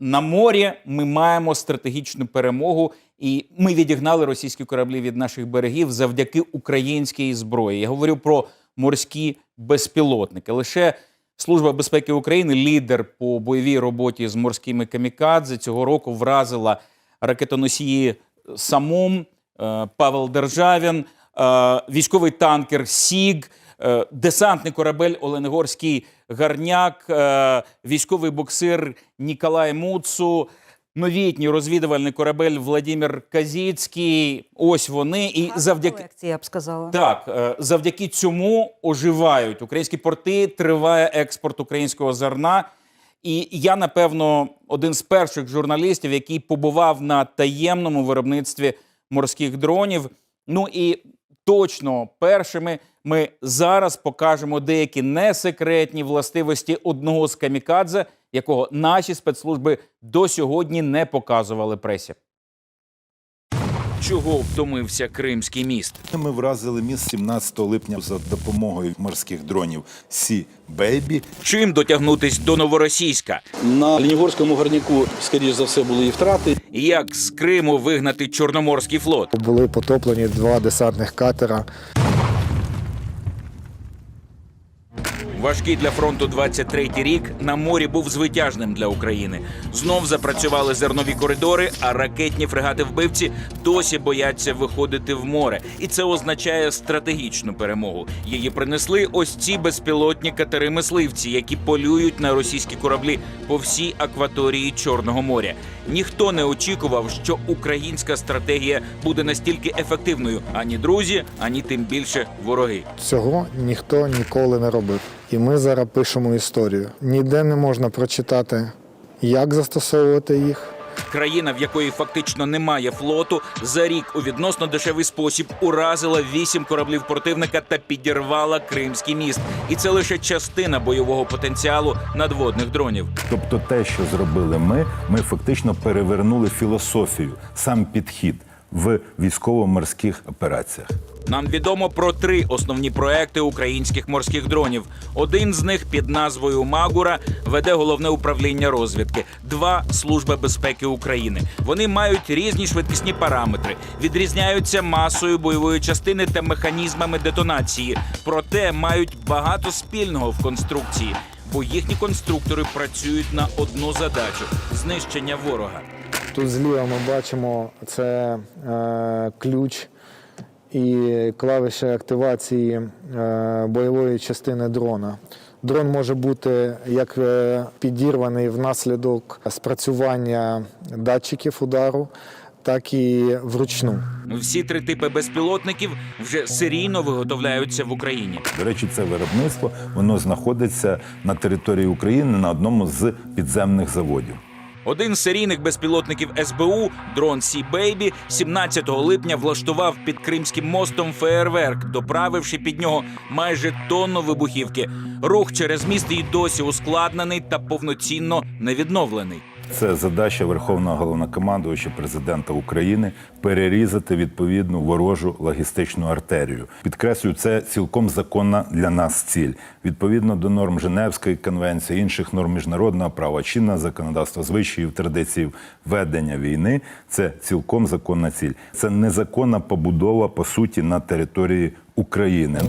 на морі ми маємо стратегічну перемогу, і ми відігнали російські кораблі від наших берегів завдяки українській зброї. Я говорю про морські безпілотники. Лише Служба безпеки України, лідер по бойовій роботі з морськими камікадзе, цього року вразила ракетоносії Самум, е, Павел Державін, е, військовий танкер Сіг, десантний корабель Оленегорський Гарняк, е, військовий боксир Ніколай Муцу, новітній розвідувальний корабель Владимир Казіцький. Ось вони. І завдяки колекція, я б сказала. так, е, завдяки цьому оживають українські порти, триває експорт українського зерна. І я, напевно, один з перших журналістів, який побував на таємному виробництві морських дронів. Ну і точно першими ми зараз покажемо деякі несекретні властивості одного з камікадзе, якого наші спецслужби до сьогодні не показували пресі. Чого втомився Кримський міст? Ми вразили міст 17 липня за допомогою морських дронів Сі Бейбі. Чим дотягнутись до новоросійська? На Лінігорському гарніку, скоріш за все, були і втрати. Як з Криму вигнати Чорноморський флот? Були потоплені два десантних катера. Важкий для фронту 23-й рік на морі був звитяжним для України. Знов запрацювали зернові коридори, а ракетні фрегати вбивці досі бояться виходити в море. І це означає стратегічну перемогу. Її принесли ось ці безпілотні катери-мисливці, які полюють на російські кораблі по всій акваторії Чорного моря. Ніхто не очікував, що українська стратегія буде настільки ефективною. Ані друзі, ані тим більше вороги. Цього ніхто ніколи не робив. І ми зараз пишемо історію. Ніде не можна прочитати, як застосовувати їх. Країна, в якої фактично немає флоту, за рік у відносно дешевий спосіб уразила вісім кораблів противника та підірвала Кримський міст. І це лише частина бойового потенціалу надводних дронів. Тобто, те, що зробили ми, ми фактично перевернули філософію, сам підхід в військово-морських операціях. Нам відомо про три основні проекти українських морських дронів. Один з них під назвою Магура веде головне управління розвідки. Два служба безпеки України. Вони мають різні швидкісні параметри, відрізняються масою бойової частини та механізмами детонації. Проте мають багато спільного в конструкції, бо їхні конструктори працюють на одну задачу знищення ворога. Тут зліва ми бачимо це е, ключ і клавіші активації е, бойової частини дрона. Дрон може бути як е, підірваний внаслідок спрацювання датчиків удару, так і вручну. Всі три типи безпілотників вже серійно виготовляються в Україні. До речі, це виробництво воно знаходиться на території України на одному з підземних заводів. Один з серійних безпілотників СБУ, дрон Сі Бейбі, 17 липня влаштував під Кримським мостом феєрверк, доправивши під нього майже тонну вибухівки. Рух через міст і досі ускладнений та повноцінно не відновлений. Це задача Верховного головнокомандувача президента України перерізати відповідну ворожу логістичну артерію. Підкреслюю, це цілком законна для нас ціль. Відповідно до норм Женевської конвенції, інших норм міжнародного права, чинного законодавства, звичаїв, традицій ведення війни. Це цілком законна ціль. Це незаконна побудова по суті на території України.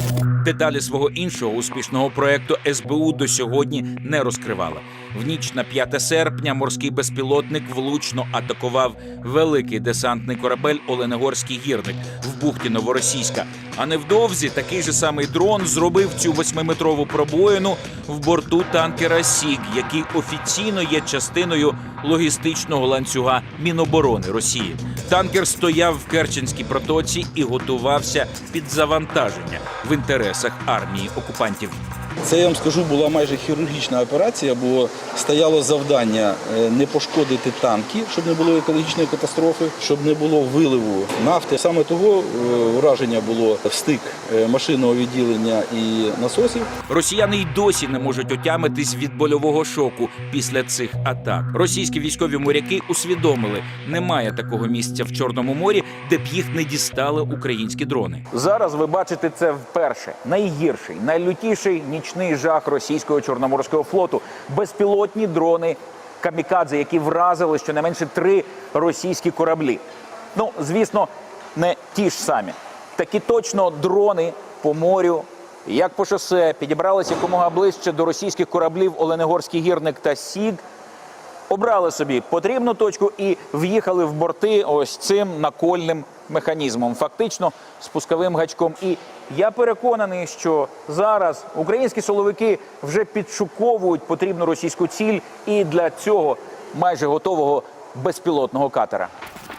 Деталі свого іншого успішного проекту СБУ до сьогодні не розкривала. В ніч на 5 серпня морський безпілотник влучно атакував великий десантний корабель Оленегорський гірник в бухті Новоросійська. А невдовзі такий же самий дрон зробив цю восьмиметрову пробоїну в борту танкера Сіг, який офіційно є частиною логістичного ланцюга Міноборони Росії. Танкер стояв в Керченській протоці і готувався під завантаження в інтересах армії окупантів. Це я вам скажу, була майже хірургічна операція, бо стояло завдання е, не пошкодити танки, щоб не було екологічної катастрофи, щоб не було виливу нафти. Саме того е, ураження було в стик е, машинного відділення і насосів. Росіяни й досі не можуть отямитись від больового шоку після цих атак. Російські військові моряки усвідомили, немає такого місця в Чорному морі, де б їх не дістали українські дрони. Зараз ви бачите це вперше. Найгірший, найлютіший нічний жах російського чорноморського флоту. Безпілотні дрони камікадзе, які вразили щонайменше три російські кораблі. Ну, звісно, не ті ж самі. Такі точно дрони по морю, як по шосе, підібралися якомога ближче до російських кораблів Оленегорський гірник та Сіг. Обрали собі потрібну точку і в'їхали в борти ось цим накольним механізмом, фактично спусковим гачком. І я переконаний, що зараз українські силовики вже підшуковують потрібну російську ціль і для цього майже готового безпілотного катера.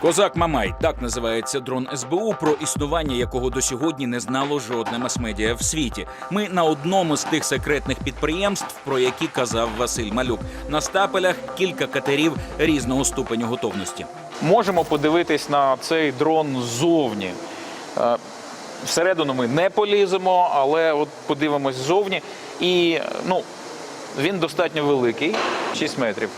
Козак Мамай так називається дрон СБУ, про існування якого до сьогодні не знало жодне мас-медіа в світі. Ми на одному з тих секретних підприємств, про які казав Василь Малюк. На стапелях кілька катерів різного ступеню готовності. Можемо подивитись на цей дрон ззовні. Е, Всередину ми не поліземо, але от подивимось ззовні. І ну, він достатньо великий, 6 метрів.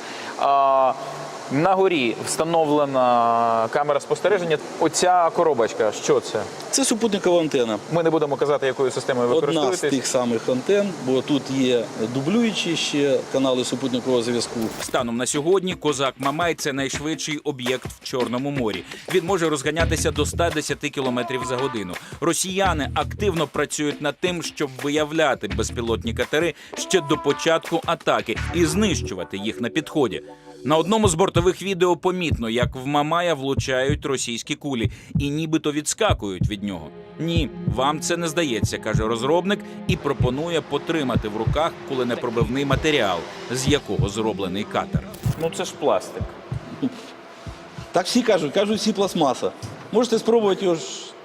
На горі встановлена камера спостереження. Оця коробочка, що це? Це супутникова антена. Ми не будемо казати, якою системою ви Одна з тих самих антен, бо тут є дублюючі ще канали супутникового зв'язку. Станом на сьогодні козак Мамай це найшвидший об'єкт в Чорному морі. Він може розганятися до 110 км за годину. Росіяни активно працюють над тим, щоб виявляти безпілотні катери ще до початку атаки і знищувати їх на підході. На одному з бортових відео помітно, як в Мамая влучають російські кулі і нібито відскакують від нього. Ні, вам це не здається, каже розробник, і пропонує потримати в руках куленепробивний матеріал, з якого зроблений катер. Ну це ж пластик. Так всі кажуть, кажуть всі пластмаса. Можете спробувати його ж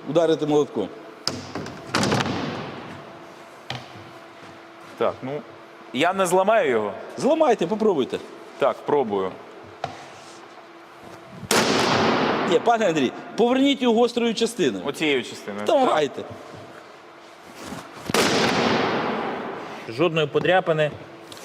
ударити молотком. Так, ну я не зламаю його. Зламайте, попробуйте. Так, пробую. Ні, пане Андрій, поверніть його гострою частиною. Оцією частиною. Давайте. Жодної подряпини.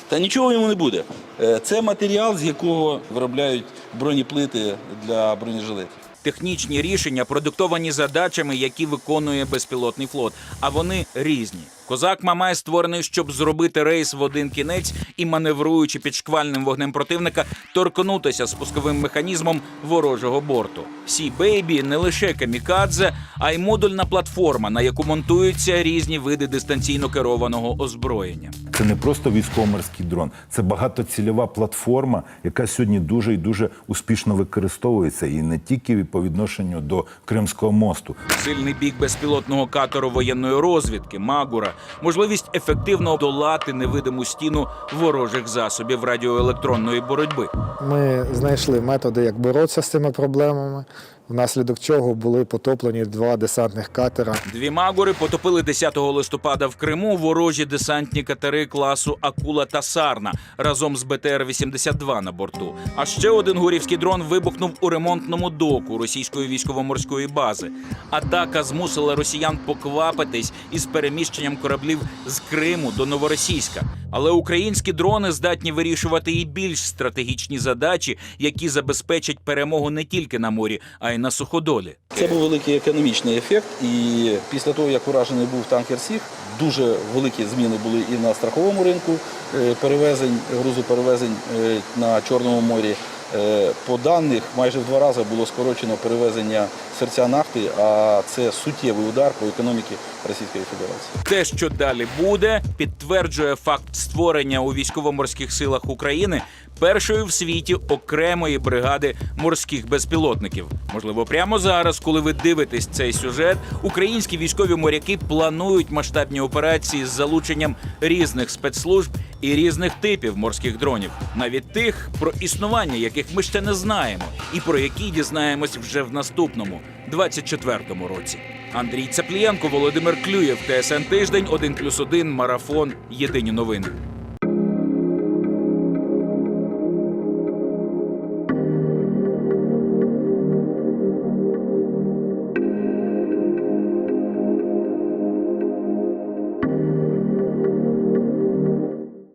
Та нічого йому не буде. Е, Це матеріал, з якого виробляють бронеплити для бронежилетів. Технічні рішення продиктовані задачами, які виконує безпілотний флот. А вони різні. Козак Мамай створений, щоб зробити рейс в один кінець і, маневруючи під шквальним вогнем противника, торкнутися спусковим механізмом ворожого борту. Сі Бейбі не лише камікадзе, а й модульна платформа, на яку монтуються різні види дистанційно керованого озброєння. Це не просто військово-морський дрон, це багатоцільова платформа, яка сьогодні дуже і дуже успішно використовується, і не тільки по відношенню до Кримського мосту. Сильний бік безпілотного катеру воєнної розвідки Магура, можливість ефективно долати невидиму стіну ворожих засобів радіоелектронної боротьби. Ми знайшли методи, як боротися з цими проблемами, внаслідок чого були потоплені два десантних катера. Дві магури потопили 10 листопада в Криму ворожі десантні катери класу Акула та Сарна разом з БТР-82 на борту. А ще один гурівський дрон вибухнув у ремонтному доку російської військово-морської бази. Атака змусила росіян поквапитись із переміщенням кораблів з Криму до Новоросійська. Але українські дрони здатні вирішувати і більш стратегічні задачі, які забезпечать перемогу не тільки на морі, а й на суходолі. Це був великий економічний ефект. І після того, як уражений був танкер Сіг, дуже великі зміни були і на страховому ринку е, перевезень, грузоперевезень е, на Чорному морі. Е, По даних майже в два рази було скорочено перевезення серця нафти, а це суттєвий удар по економіці Російської Федерації. Те, що далі буде, підтверджує факт створення у військово-морських силах України першої в світі окремої бригади морських безпілотників. Можливо, прямо зараз, коли ви дивитесь цей сюжет, українські військові моряки планують масштабні операції з залученням різних спецслужб і різних типів морських дронів, навіть тих, про існування яких ми ще не знаємо, і про які дізнаємось вже в наступному 24-му році. Андрій Цаплієнко, Володимир Клюєв, ТСН Тиждень, 1+,1, Марафон. Єдині новини.